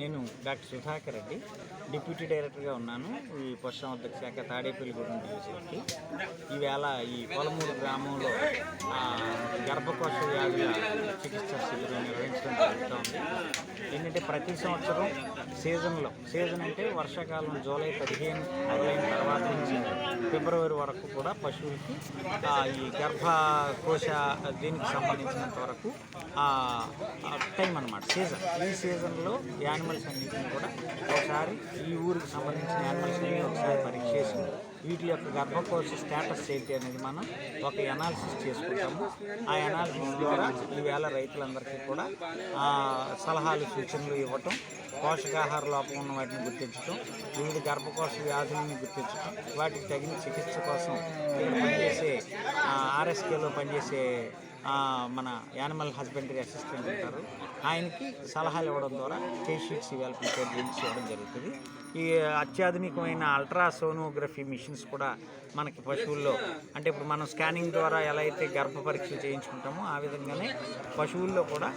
నేను doctor Sudhakar Reddy. Deputy డైరెక్టర్గా ఉన్నాను. ఈ పశుసంవర్ధక శాఖ తాడేపల్లిగూడెం డివిజన్కి. ఈవేళ ఈ పొలమూరు గ్రామంలో గర్భకోశ వ్యాధుల చికిత్స శిబిరం నిర్వహించడం జరుగుతుంది. ఏంటంటే ప్రతి సంవత్సరం సీజన్లో సీజన్ అంటే వర్షాకాలం జూలై పదిహేను మొదలైన తర్వాత నుంచి ఫిబ్రవరి వరకు కూడా పశువులకి ఈ గర్భకోశ దీనికి సంబంధించినంత వరకు టైం అన్నమాట సీజన్. ఈ సీజన్లో యానిమల్స్ అన్నింటినీ కూడా ఒకసారి ఈ ఊరికి సంబంధించిన యానిమల్స్ అన్ని ఒకసారి పరీక్ష చేసి వీటి యొక్క గర్భకోశ స్టేటస్ ఏంటి అనేది మనం ఒక ఎనాలిసిస్ చేసుకుంటాము. ఆ ఎనాలిసిస్ ద్వారా ఈవేళ రైతులందరికీ కూడా సలహాలు సూచనలు ఇవ్వటం పోషకాహార లోపం ఉన్న వాటిని గుర్తించడం వివిధ గర్భకోశ వ్యాధులను గుర్తించడం వాటికి తగిన చికిత్స కోసం ఇక్కడ పనిచేసే ఆర్ఎస్కేలో పనిచేసే మన యానిమల్ హస్బెండరీ అసిస్టెంట్ ఉంటారు. ఆయనకి సలహాలు ఇవ్వడం ద్వారా కేస్ షీట్స్ ఇవాళ ప్రిపేర్ చేయించి ఇవ్వడం జరుగుతుంది. ఈ అత్యాధునికమైన అల్ట్రాసోనోగ్రఫీ మిషన్స్ కూడా మనకి పశువుల్లో అంటే ఇప్పుడు మనం స్కానింగ్ ద్వారా ఎలా అయితే గర్భ పరీక్షలు చేయించుకుంటామో ఆ విధంగానే పశువుల్లో కూడా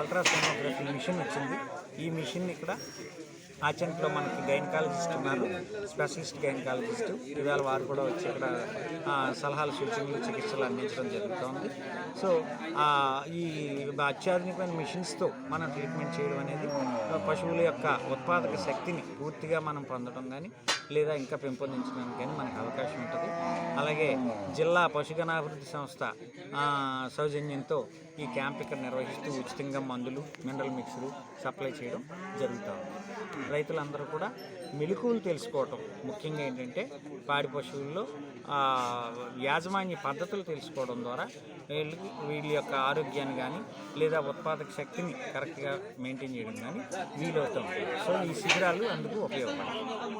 అల్ట్రాసోనోగ్రఫీ మిషన్ వచ్చింది. ఈ మిషన్ ఇక్కడ ఆచంట్లో మనకి గైనకాలజిస్ట్ ఉన్నారు స్పెషలిస్ట్ గైనకాలజిస్ట్. ఇవాళ వారు కూడా వచ్చి ఇక్కడ సలహాలు సూచనలు చికిత్సలు అందించడం జరుగుతోంది. సో ఈ అత్యాధునికమైన మిషన్స్తో మనం ట్రీట్మెంట్ చేయడం అనేది పశువుల యొక్క ఉత్పాదక శక్తిని పూర్తిగా మనం పొందడం కానీ లేదా ఇంకా పెంపొందించడానికి కానీ మనకు అవకాశం అలాగే జిల్లా పశుగణాభివృద్ధి సంస్థ సౌజన్యంతో ఈ క్యాంప్ ఇక్కడ నిర్వహిస్తూ ఉచితంగా మందులు మినరల్ మిక్స్లు సప్లై చేయడం జరుగుతూ ఉంది. రైతులందరూ కూడా మెలకువలు తెలుసుకోవటం ముఖ్యంగా ఏంటంటే పాడి పశువుల్లో యాజమాన్య పద్ధతులు తెలుసుకోవడం ద్వారా వీళ్ళకి వీళ్ళ యొక్క ఆరోగ్యాన్ని కానీ లేదా ఉత్పాదక శక్తిని కరెక్ట్గా మెయింటైన్ చేయడం కానీ వీలవుతుంది సో ఈ శిబిరాలు అందుకు ఉపయోగపడతాయి.